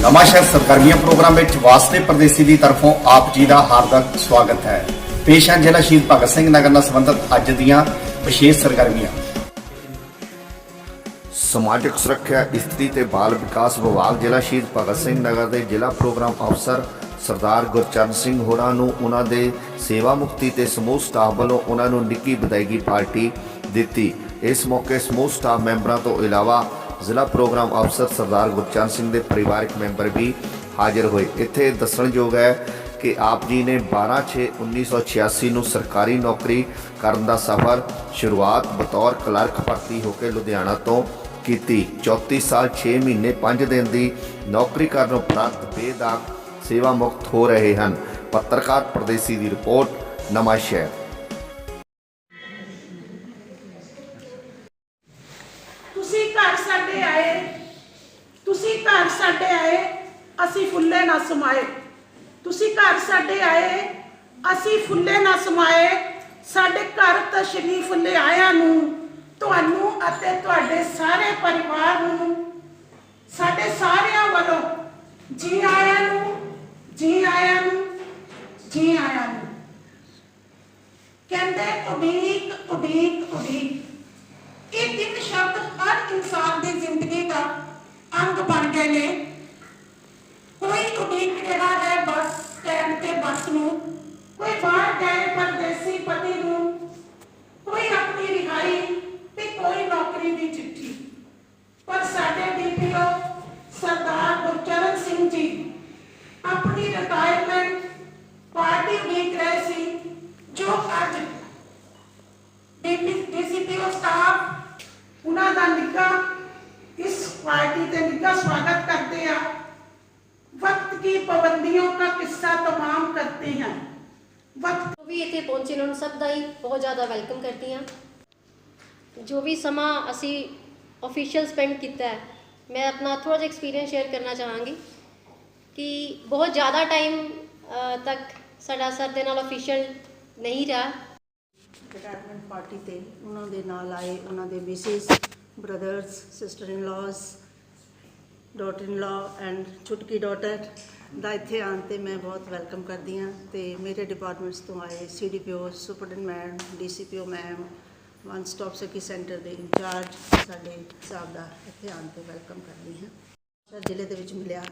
ਨਵਾਂਸ਼ਹਿਰ ਸਰਗਰਮੀਆਂ ਪ੍ਰੋਗਰਾਮ ਵਿੱਚ ਵਾਸਤੇ ਪ੍ਰਦੇਸੀ ਦੀ ਤਰਫੋਂ ਆਪ ਜੀ ਦਾ ਹਾਰਦਿਕ ਸਵਾਗਤ ਹੈ। ਪੇਸ਼ ਹੈ ਜ਼ਿਲ੍ਹਾ ਸ਼ਹੀਦ ਭਗਤ ਸਿੰਘ ਨਗਰ ਨਾਲ ਸੰਬੰਧਿਤ ਅੱਜ ਦੀਆਂ ਵਿਸ਼ੇਸ਼ ਸਰਗਰਮੀਆਂ। ਸਮਾਜਿਕ ਸੁਰੱਖਿਆ ਇਸਤਰੀ ਤੇ ਬਾਲ ਵਿਕਾਸ ਵਿਭਾਗ ਜ਼ਿਲ੍ਹਾ ਸ਼ਹੀਦ ਭਗਤ ਸਿੰਘ ਨਗਰ ਦੇ ਜ਼ਿਲ੍ਹਾ ਪ੍ਰੋਗਰਾਮ ਅਫਸਰ ਸਰਦਾਰ ਗੁਰਚਰਨ ਸਿੰਘ ਹੋਰਾਂ ਨੂੰ ਉਹਨਾਂ ਦੇ ਸੇਵਾ ਮੁਕਤੀ ਤੇ ਸਮੂਹ ਸਟਾਫ ਵੱਲੋਂ ਉਹਨਾਂ ਨੂੰ ਨਿੱਕੀ ਵਿਦਾਇਗੀ ਪਾਰਟੀ ਦਿੱਤੀ। ਇਸ ਮੌਕੇ ਸਮੂਹ ਸਟਾਫ ਮੈਂਬਰਾਂ ਤੋਂ ਇਲਾਵਾ ਜ਼ਿਲ੍ਹਾ ਪ੍ਰੋਗਰਾਮ ਅਫਸਰ ਸਰਦਾਰ ਗੁਰਚਰਨ ਸਿੰਘ ਦੇ ਪਰਿਵਾਰਕ ਮੈਂਬਰ ਵੀ ਹਾਜ਼ਰ ਹੋਏ। ਇੱਥੇ ਦੱਸਣਯੋਗ ਹੈ ਕਿ ਆਪ ਜੀ ਨੇ 12/6/1986 ਨੂੰ ਸਰਕਾਰੀ ਨੌਕਰੀ ਕਰਨ ਦਾ ਸਫ਼ਰ ਸ਼ੁਰੂਆਤ ਬਤੌਰ ਕਲਰਕ ਭਰਤੀ ਹੋ ਕੇ ਲੁਧਿਆਣਾ ਤੋਂ ਕੀਤੀ। 34 ਸਾਲ 6 ਮਹੀਨੇ 5 ਦਿਨ ਦੀ ਨੌਕਰੀ ਕਰਨ ਉਪਰੰਤ ਬੇਦਾਗ ਸੇਵਾ ਮੁਕਤ ਹੋ ਰਹੇ ਹਨ। ਪੱਤਰਕਾਰ ਪ੍ਰਦੇਸੀ ਦੀ ਰਿਪੋਰਟ ਨਵਾਂ ਸ਼ਹਿਰ ਅਸੀਂ ਫੁੱਲੇ ਨਾ ਸਮਾਏ। ਤੁਸੀਂ ਘਰ ਸਾਡੇ ਆਏ, ਅਸੀਂ ਫੁੱਲੇ ਨਾ ਸਮਾਏ। ਸਾਡੇ ਘਰ ਤਸ਼ਰੀਫ ਲਿਆਇਆ ਨੂੰ, ਤੁਹਾਨੂੰ ਅਤੇ ਤੁਹਾਡੇ ਸਾਰੇ ਪਰਿਵਾਰ ਨੂੰ, ਸਾਡੇ ਸਾਰਿਆਂ ਵੱਲੋਂ, ਜੀ ਆਇਆਂ ਨੂੰ, ਜੀ ਆਇਆਂ ਨੂੰ, ਜੀ ਆਇਆਂ ਨੂੰ। ਕਹਿੰਦੇ ਉਡੀਕ ਉਡੀਕ ਉਡੀਕ। ਇਹ ਤਿੰਨ ਸ਼ਬਦ ਹਰ ਇਨਸਾਨ ਦੀ ਜ਼ਿੰਦਗੀ ਦਾ ਅੰਗ ਬਣ ਗਏ ਨੇ ਕੋਈ ਉਡੀਕ ਰਿਹਾ ਹੈ ਬੱਸ ਸਟੈਂਡ ਤੇ ਬੱਸ ਨੂੰ ਕੋਈ ਬਾਹਰ ਗਏ ਪਰਦੇਸੀ ਪਤੀ ਨੂੰ ਕੋਈ ਆਪਣੀ ਰਿਹਾਈ ਤੇ ਕੋਈ ਨੌਕਰੀ ਦੀ ਚਿੱਠੀ ਪਰ ਸਾਡੇ ਡੀਪੀਓ ਸਰਦਾਰ ਗੁਰਚਰਨ ਸਿੰਘ ਜੀ ਆਪਣੀ ਰਿਟਾਇਰਮੈਂਟ ਪਾਰਟੀ ਉਡੀਕ ਰਹੇ ਸੀ ਜੋ ਅੱਜ ਡੀਸੀਪੀਓ ਸਟਾਫ ਉਹਨਾਂ ਦਾ ਨਿੱਘਾ, ਇਸ ਪਾਰਟੀ ਤੇ ਨਿੱਘਾ ਸਵਾਗਤ करते हैं वक्त की पाबंदियों का किस्सा तमाम करते हैं वक्त जो भी ਇੱਥੇ ਪਹੁੰਚੇ ਉਹਨਾਂ ਸਭ ਦਾ ਹੀ ਬਹੁਤ ਜ਼ਿਆਦਾ ਵੈਲਕਮ ਕਰਦੀ ਹਾਂ। ਜੋ ਵੀ ਸਮਾਂ ਅਸੀਂ ਅਫੀਸ਼ੀਅਲ ਸਪੈਂਡ ਕੀਤਾ ਹੈ, ਮੈਂ ਆਪਣਾ ਥੋੜਾ ਜਿਹਾ ਐਕਸਪੀਰੀਅੰਸ ਸ਼ੇਅਰ ਕਰਨਾ ਚਾਹਾਂਗੀ ਕਿ ਬਹੁਤ ਜ਼ਿਆਦਾ ਟਾਈਮ ਤੱਕ ਸਾਡਾ ਸਰ ਦੇ ਨਾਲ ਅਫੀਸ਼ੀਅਲ ਨਹੀਂ ਰਿਹਾ। ਰਿਟਾਇਰਮੈਂਟ ਪਾਰਟੀ ਤੇ ਉਹਨਾਂ ਦੇ ਨਾਲ ਆਏ, ਉਹਨਾਂ ਦੇ Mrs brothers sister in laws daughter in law and ਛੁਟਕੀ daughter ਦਾ ਇੱਥੇ ਆਉਣ ਤੇ ਮੈਂ ਬਹੁਤ ਵੈਲਕਮ ਕਰਦੀ ਹਾਂ ਤੇ ਮੇਰੇ ਡਿਪਾਰਟਮੈਂਟਸ ਤੋਂ ਆਏ CDPO superintendent ma'am DCPO ma'am one stop ਸਕੀ ਸੈਂਟਰ ਦੇ ਇੰਚਾਰਜ ਸਾਡੇ ਸਾਹਿਬ ਦਾ ਇੱਥੇ ਆਉਣ ਤੇ ਵੈਲਕਮ ਕਰਦੀ ਹਾਂ। ਸਰ ਜ਼ਿਲ੍ਹੇ ਦੇ ਵਿੱਚ ਮਿਲਿਆ,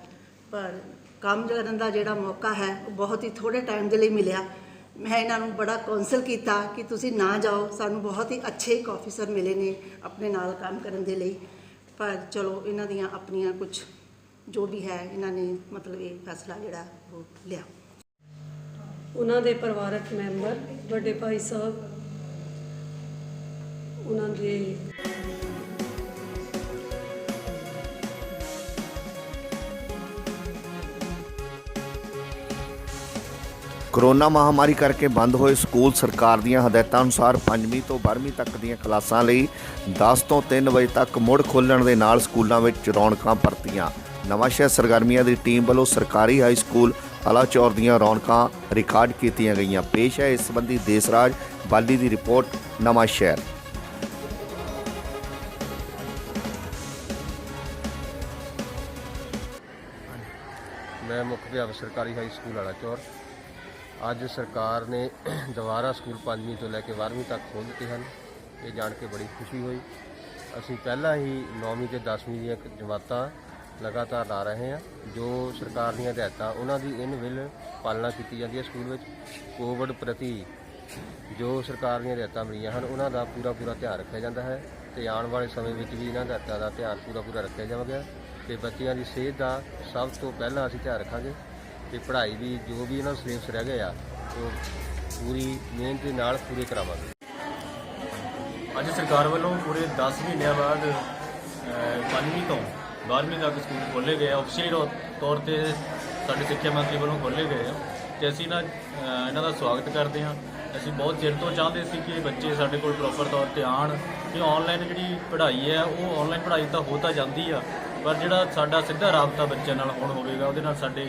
ਪਰ ਕੰਮ ਕਰਨ ਦਾ ਜਿਹੜਾ ਮੌਕਾ ਹੈ, ਉਹ ਬਹੁਤ ਹੀ ਥੋੜੇ ਟਾਈਮ ਦੇ ਲਈ ਮਿਲਿਆ। ਮੈਂ ਇਹਨਾਂ ਨੂੰ ਬੜਾ ਕਾਉਂਸਲ ਕੀਤਾ ਕਿ ਤੁਸੀਂ ਨਾ ਜਾਓ। ਸਾਨੂੰ ਬਹੁਤ ਹੀ ਅੱਛੇ ਇੱਕ ਆਫੀਸਰ ਮਿਲੇ ਨੇ ਆਪਣੇ ਨਾਲ ਕੰਮ ਕਰਨ ਦੇ ਲਈ। ਪਰ ਚਲੋ, ਇਹਨਾਂ ਦੀਆਂ ਆਪਣੀਆਂ ਕੁਝ ਜੋ ਵੀ ਹੈ, ਇਹਨਾਂ ਨੇ ਮਤਲਬ ਇਹ ਫੈਸਲਾ ਜਿਹੜਾ ਉਹ ਲਿਆ। ਉਹਨਾਂ ਦੇ ਪਰਿਵਾਰਕ ਮੈਂਬਰ, ਵੱਡੇ ਭਾਈ ਸਾਹਿਬ, ਉਹਨਾਂ ਦੇ ਕਰੋਨਾ ਮਹਾਮਾਰੀ ਕਰਕੇ ਬੰਦ ਹੋਏ ਸਕੂਲ ਸਰਕਾਰ ਦੀਆਂ ਹਦਾਇਤਾਂ ਅਨੁਸਾਰ 5ਵੀਂ ਤੋਂ 12ਵੀਂ ਤੱਕ ਦੀਆਂ ਕਲਾਸਾਂ ਲਈ 10 ਤੋਂ 3 ਵਜੇ ਤੱਕ ਮੁੜ ਖੋਲ੍ਹਣ ਦੇ ਨਾਲ ਸਕੂਲਾਂ ਵਿੱਚ ਰੌਣਕਾਂ ਪਰਤੀਆਂ। ਨਵਾਂਸ਼ਹਿਰ ਸਰਗਰਮੀਆਂ ਦੀ ਟੀਮ ਵੱਲੋਂ ਸਰਕਾਰੀ ਹਾਈ ਸਕੂਲ ਅਲਾਚੌਰ ਦੀਆਂ ਰੌਣਕਾਂ ਰਿਕਾਰਡ ਕੀਤੀਆਂ ਗਈਆਂ। ਪੇਸ਼ ਹੈ ਇਸ ਸੰਬੰਧੀ ਦੇਸਰਾਜ ਬਾਲੀ ਦੀ ਰਿਪੋਰਟ ਨਵਾਂਸ਼ਹਿਰ ਮੈਂ ਮੁੱਖ ਅਧਿਆਪਕ ਸਰਕਾਰੀ ਹਾਈ ਸਕੂਲ ਵਾਲਾ ਚੌਰ ਅੱਜ ਸਰਕਾਰ ਨੇ ਦੁਬਾਰਾ ਸਕੂਲ 5ਵੀਂ ਤੋਂ ਲੈ ਕੇ 12ਵੀਂ ਤੱਕ ਖੋਲ੍ਹ ਦਿੱਤੇ ਹਨ। ਇਹ ਜਾਣ ਕੇ ਬੜੀ ਖੁਸ਼ੀ ਹੋਈ। ਅਸੀਂ ਪਹਿਲਾਂ ਹੀ 9ਵੀਂ ਤੇ 10ਵੀਂ ਦੀਆਂ ਜਮਾਤਾਂ ਲਗਾਤਾਰ ਲਾ ਰਹੇ ਹਾਂ। ਜੋ ਸਰਕਾਰ ਦੀਆਂ ਹਦਾਇਤਾਂ, ਉਹਨਾਂ ਦੀ ਇਨ ਵਿਲ ਪਾਲਣਾ ਕੀਤੀ ਜਾਂਦੀ ਹੈ ਸਕੂਲ ਵਿੱਚ। ਕੋਵਿਡ ਪ੍ਰਤੀ ਜੋ ਸਰਕਾਰ ਦੀਆਂ ਹਦਾਇਤਾਂ ਮਿਲੀਆਂ ਹਨ, ਉਹਨਾਂ ਦਾ ਪੂਰਾ ਪੂਰਾ ਧਿਆਨ ਰੱਖਿਆ ਜਾਂਦਾ ਹੈ ਤੇ ਆਉਣ ਵਾਲੇ ਸਮੇਂ ਵਿੱਚ ਵੀ ਇਹਨਾਂ ਹਦਾਇਤਾਂ ਦਾ ਧਿਆਨ ਪੂਰਾ ਪੂਰਾ ਰੱਖਿਆ ਜਾਵੇਗਾ। ਤੇ ਬੱਚਿਆਂ ਦੀ ਸਿਹਤ ਦਾ ਸਭ ਤੋਂ ਪਹਿਲਾਂ ਅਸੀਂ ਧਿਆਨ ਰੱਖਾਂਗੇ। ਤੇ ਪੜ੍ਹਾਈ ਵੀ ਜੋ ਵੀ ਇਹਨਾਂ ਸਿਲੇਬਸ ਰਹਿ ਗਏ ਆ ਉਹ ਪੂਰੀ ਮਿਹਨਤ ਦੇ ਨਾਲ ਪੂਰੇ ਕਰਾਵਾਂਗੇ। ਅੱਜ ਸਰਕਾਰ ਵੱਲੋਂ ਪੂਰੇ 10 ਮਹੀਨਿਆਂ ਬਾਅਦ ਅਹ, ਪੰਜਵੀਂ ਤੋਂ 12ਵੀਂ ਤੱਕ ਸਕੂਲ ਖੋਲ੍ਹੇ ਗਏ ਆ। ਅਫਸੀਲ ਤੌਰ ਤੇ ਸਾਡੇ ਸਿੱਖਿਆ ਮੰਤਰੀ ਵੱਲੋਂ ਖੋਲ੍ਹੇ ਗਏ ਆ। ਤੇ ਅਸੀਂ ਨਾ ਅਹ, ਇਹਨਾਂ ਦਾ ਸਵਾਗਤ ਕਰਦੇ ਹਾਂ। ਅਸੀਂ ਬਹੁਤ ਚਿਰ ਤੋਂ ਚਾਹੁੰਦੇ ਸੀ ਕਿ ਬੱਚੇ ਸਾਡੇ ਕੋਲ ਪ੍ਰੋਪਰ ਤੌਰ ਤੇ ਆਣ ਕਿ ਆਨਲਾਈਨ ਜਿਹੜੀ ਪੜ੍ਹਾਈ ਹੈ ਉਹ ਆਨਲਾਈਨ ਪੜ੍ਹਾਈ ਤਾਂ ਹੋ ਤਾਂ ਜਾਂਦੀ ਆ ਪਰ ਜਿਹੜਾ ਸਾਡਾ ਸਿੱਧਾ ਰਾਬਤਾ ਬੱਚਿਆਂ ਨਾਲ ਹੁਣ ਹੋਵੇਗਾ ਉਹਦੇ ਨਾਲ ਸਾਡੇ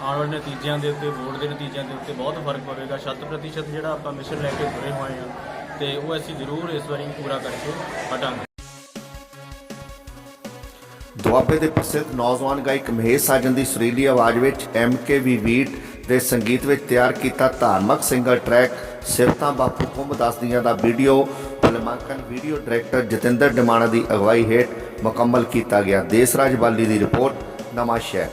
ਆਉਣ ਵਾਲੇ ਨਤੀਜਿਆਂ ਦੇ ਉੱਤੇ ਬੋਰਡ ਦੇ ਨਤੀਜਿਆਂ ਦੇ ਉੱਤੇ ਬਹੁਤ ਫ਼ਰਕ ਪਵੇਗਾ। ਸ਼ਤ ਪ੍ਰਤੀਸ਼ਤ ਜਿਹੜਾ ਆਪਾਂ ਮਿਸ਼ਨ ਲੈ ਕੇ ਜੁੜੇ ਹੋਏ ਆ ਤੇ ਉਹ ਅਸੀਂ ਜ਼ਰੂਰ ਇਸ ਵਾਰੀ ਪੂਰਾ ਕਰਕੇ ਹਟਾਂਗੇ। ਦੁਆਬੇ ਦੇ ਪ੍ਰਸਿੱਧ ਨੌਜਵਾਨ ਗਾਇਕ ਮਹੇਸ਼ ਸਾਜਨ ਦੀ ਸੁਰੀਲੀ ਆਵਾਜ਼ ਵਿੱਚ ਐਮ ਕੇ ਵੀ ਵੀਟ ਦੇ ਸੰਗੀਤ ਵਿੱਚ ਤਿਆਰ ਕੀਤਾ ਧਾਰਮਿਕ ਸਿੰਗਲ ਟਰੈਕ ਸਿਫਤਾਂ ਬਾਪੂ ਕੁੰਭ ਦੱਸਦੀਆਂ ਦਾ ਵੀਡੀਓ, ਫਿਲਮਾਂਕਨ ਵੀਡੀਓ ਡਾਇਰੈਕਟਰ ਜਤਿੰਦਰ ਡਮਾਣਾ ਦੀ ਅਗਵਾਈ ਹੇਠ ਮੁਕੰਮਲ ਕੀਤਾ ਗਿਆ। ਦੇਸਰਾਜ ਬਾਲੀ ਦੀ ਰਿਪੋਰਟ ਨਵਾਂ ਸ਼ਹਿਰ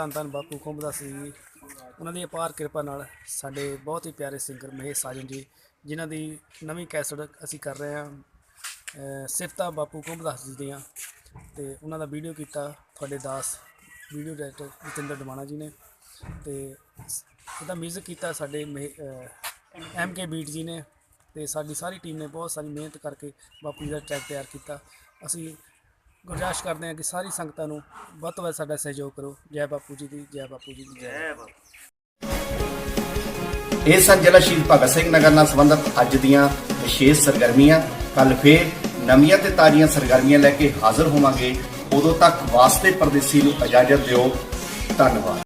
ਧੰਨ ਧੰਨ ਬਾਪੂ ਕੁੰਭਦਾਸ ਜੀ। ਉਹਨਾਂ ਦੀ ਅਪਾਰ ਕਿਰਪਾ ਨਾਲ ਸਾਡੇ ਬਹੁਤ ਹੀ ਪਿਆਰੇ ਸਿੰਗਰ ਮਹੇਸ਼ ਸਾਜਨ ਜੀ, ਜਿਨ੍ਹਾਂ ਦੀ ਨਵੀਂ ਕੈਸਟ ਅਸੀਂ ਕਰ ਰਹੇ ਹਾਂ, ਅਹ ਬਾਪੂ ਕੁੰਭਦਾਸ ਜੀ ਦੀਆਂ। ਤੇ ਉਹਨਾਂ ਦਾ ਵੀਡੀਓ ਕੀਤਾ ਤੁਹਾਡੇ ਦਾਸ, ਵੀਡੀਓ ਡਾਇਰੈਕਟਰ ਜਤਿੰਦਰ ਡਮਾਣਾ ਜੀ ਨੇ। ਤੇ ਸ- ਇਹਦਾ ਮਿਊਜ਼ਿਕ ਕੀਤਾ ਸਾਡੇ ਐਮ ਕੇ ਬੀਟ ਜੀ ਨੇ। ਤੇ ਸਾਡੀ ਸਾਰੀ ਟੀਮ ਨੇ ਬਹੁਤ ਸਾਰੀ ਮਿਹਨਤ ਕਰਕੇ ਬਾਪੂ ਜੀ ਦਾ ਟਰੈਕ ਤਿਆਰ ਕੀਤਾ। ਅਸੀਂ ਗੁਜ਼ਾਰਿਸ਼ ਕਰਦੇ ਹਾਂ ਕਿ ਸਾਰੀ ਸੰਗਤਾਂ ਨੂੰ ਵੱਧ ਤੋਂ ਵੱਧ ਸਾਡਾ ਸਹਿਯੋਗ ਕਰੋ। ਜੈ ਬਾਪੂ ਜੀ ਦੀ ਜੈ ਬਾਪੂ ਜੀ ਦੀ ਜੈ। ਇਹ ਸਨ ਜ਼ਿਲ੍ਹਾ ਸ਼ਹੀਦ ਭਗਤ ਸਿੰਘ ਨਗਰ ਨਾਲ ਸੰਬੰਧਿਤ ਅੱਜ ਦੀਆਂ ਵਿਸ਼ੇਸ਼ ਸਰਗਰਮੀਆਂ। ਕੱਲ ਫੇਰ ਨਵੀਆਂ ਤੇ ਤਾਜ਼ੀਆਂ ਸਰਗਰਮੀਆਂ ਲੈ ਕੇ ਹਾਜ਼ਰ ਹੋਵਾਂਗੇ। ਉਦੋਂ ਤੱਕ ਵਾਸਤੇ ਪਰਦੇਸੀ ਨੂੰ ਇਜਾਜ਼ਤ ਦਿਓ। ਧੰਨਵਾਦ।